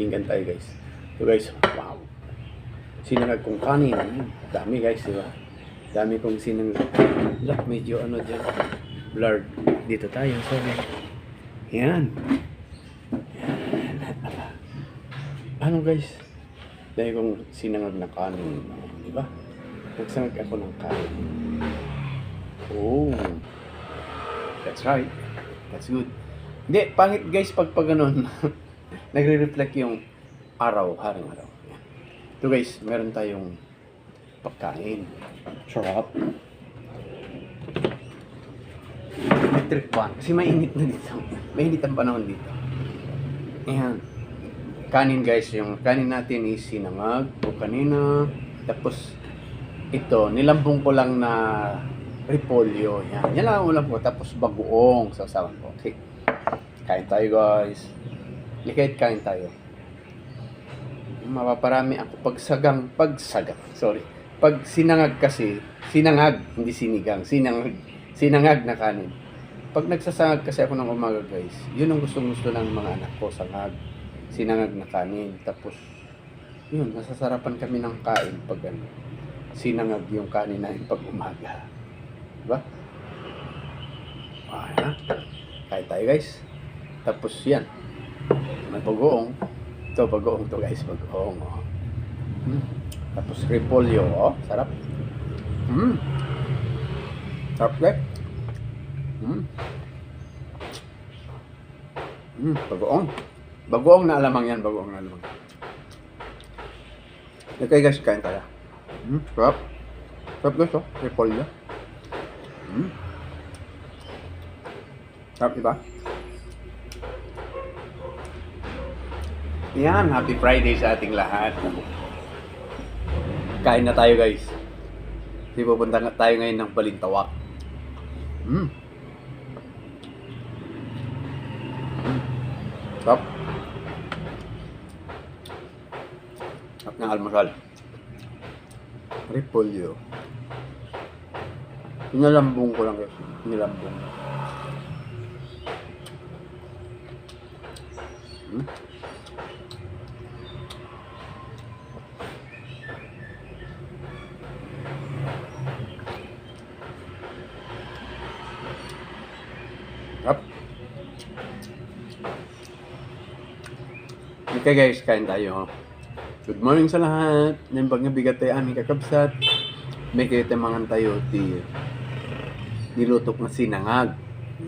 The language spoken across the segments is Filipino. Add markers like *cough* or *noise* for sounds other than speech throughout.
Pinggan tayo guys. So guys, wow. Sinangag kong kanin. Dami guys, di ba? Dami kong sinangag. Look, medyo ano dyan. Blurred. Dito tayo, sorry. Yan. Yan. Ano guys? Dahil kong sinangag na kanin. Di ba? Nagsangag ako ng kanin. Oh. That's right. That's good. Hindi, pangit guys pag pag ganun. *laughs* Nagre-reflect yung araw, haring araw. Ito guys, meron tayong pagkain. Sarap. Electric fan. Kasi mainit na dito. Mainit ang panahon dito. Ayan. Kanin guys, yung kanin natin is sinangag o kanina. Tapos ito, nilambong ko lang na repolyo. Yan. Yan lang ang ulam ko. Tapos bagoong sasawan ko. Okay. Kain tayo guys. Likait kain tayo. Mapaparami ako pagsagang, pagsagang. Sorry. Pag sinangag kasi, sinangag, hindi sinigang. Sinangag, sinangag na kanin. Pag nagsasangag kasi ako ng umaga guys, yun ang gustong gusto ng mga anak ko, sangag. Sinangag na kanin. Tapos, yun, nasasarapan kami ng kain pag ano, sinangag yung kanin namin pag umaga. Diba? Ah, yan. Kain tayo guys. Tapos yan. May bagoong. Ito, bagoong to guys. Bagoong. Oh. Hmm. Tapos repolyo. Oh, sarap. Hmm. Sarap guys. Hmm. Hmm, bagoong. Bagoong na alamang yan. Bagoong na alamang. Okay guys, kain tayo. Hmm, sarap. Sarap guys, oh. Repolyo. Hmm. Sarap, diba? Yan, happy Friday sa ating lahat. Kain na tayo guys. Di pupunta tayo ngayon ng Balintawak. Hmm. Hmm. Sarap. Sarap ng almusal. Repolyo. Inalambong ko lang guys. Inalambong. Hmm? Up. Okay guys, kain tayo. Good morning sa lahat. Nang pagnabigat tayo aming kakabsat. May kayo mangan tayo ti nilutok na sinangag.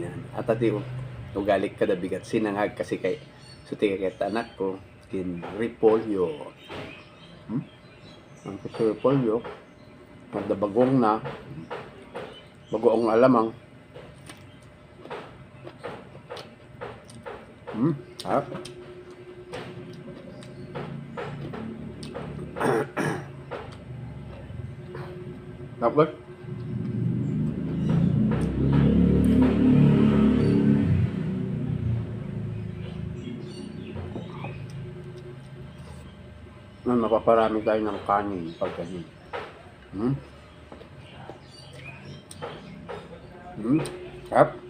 Yan. At ati ugalik kada bigat sinangag kasi kay so tiga kay anak ko kin repolyo. Hmm? Ang kasi repolyo. Kada bagong na. Bagoong alamang. Hmm, harap. Dapat. Na mapaparami tayo ng kanin pag ganyan. Hmm? Hmm? Sarap.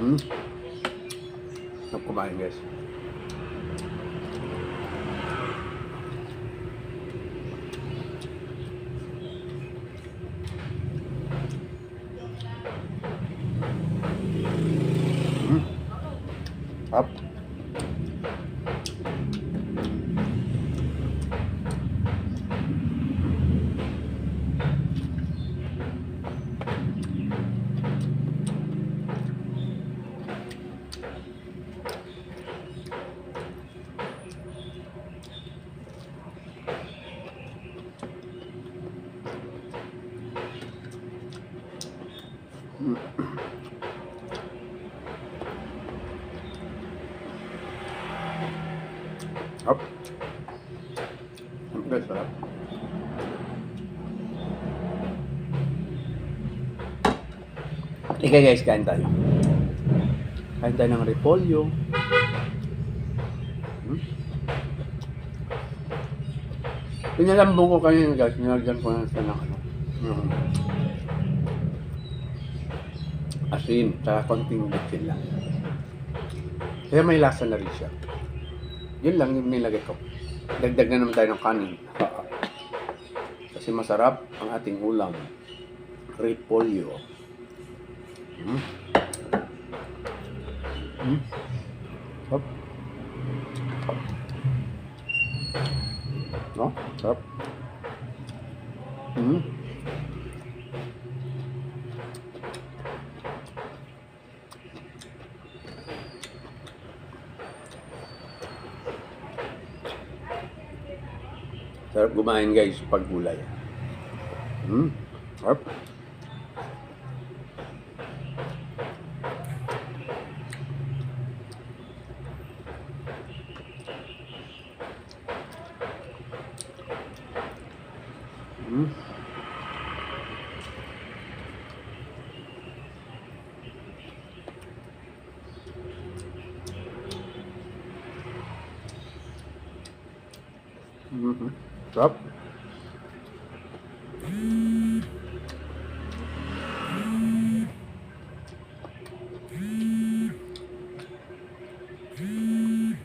Hmm? Sarap kumain guys. Hmm? Sarap. Up. Guys, sarap. Okay guys, kain tayo. Kain tayo ng repolyo. Hmm? Pinalambong ko kanina guys, nilagyan ko na sa ng ano. Asin, saka konting bitsin lang. Kaya may lasa na rin siya. Yun lang yung nilagay ko. Dagdag na naman tayo ng kanin. *laughs* Kasi masarap ang ating ulam. Repolyo. Hmm. Hmm. Sarap. No? Sarap. Hmm. Sarap kumain guys pag gulay. Hmm. Sarap. Hmm. Mhm. Sarap.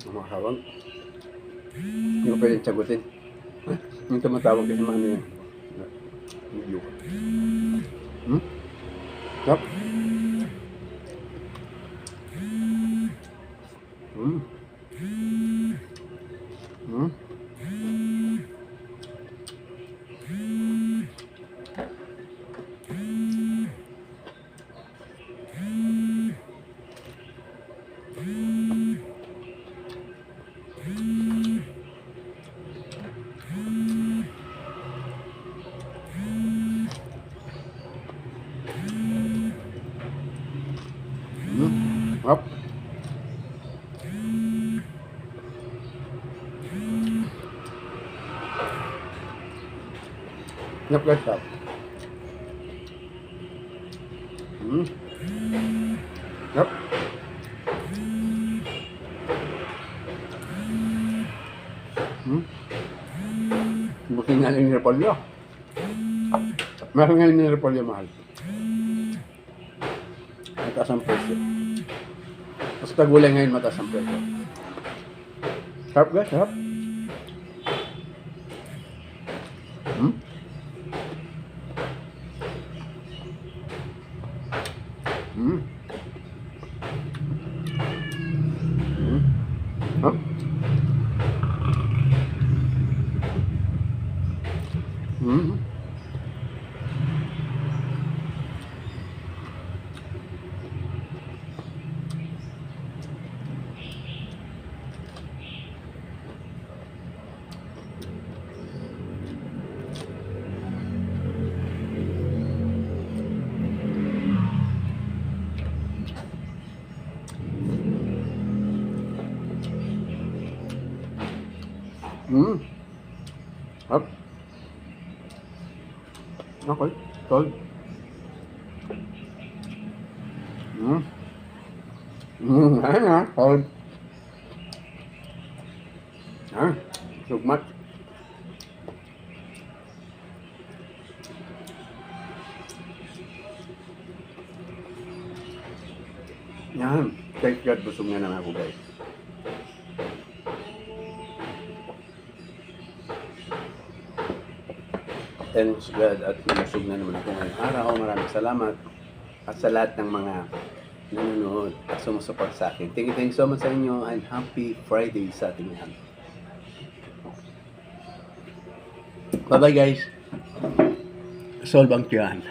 Makakawang. Hindi ko pwedeng sagutin. Yung tumatawag kasi mga ano yun. Video ko. Hmm? Sarap. Hmm. Hmm. Hmm. Sarap. Guys, sarap. Hmm. Sarap. Hmm. Bukin nga yung repolyo. Mahal nga yung repolyo, mahal. Mataas ang presyo. Basta gulay ngayon mataas ang presyo. Sarap guys, sarap. Hmm. Hmm. Sarap. Okay. Tol. Hmm. Hmm. Ayan nga. Tol. Ah. Sugmat. Yan. Thank God, busog na lang ako guys. Thanks God at lumusog na naman ako ngayong araw. Maraming salamat. At sa lahat ng mga nanonood at sumusuport sa akin. Thank you, thank you so much sa inyo and happy Friday sa ating lahat. Bye-bye guys. Solve ang tiyan.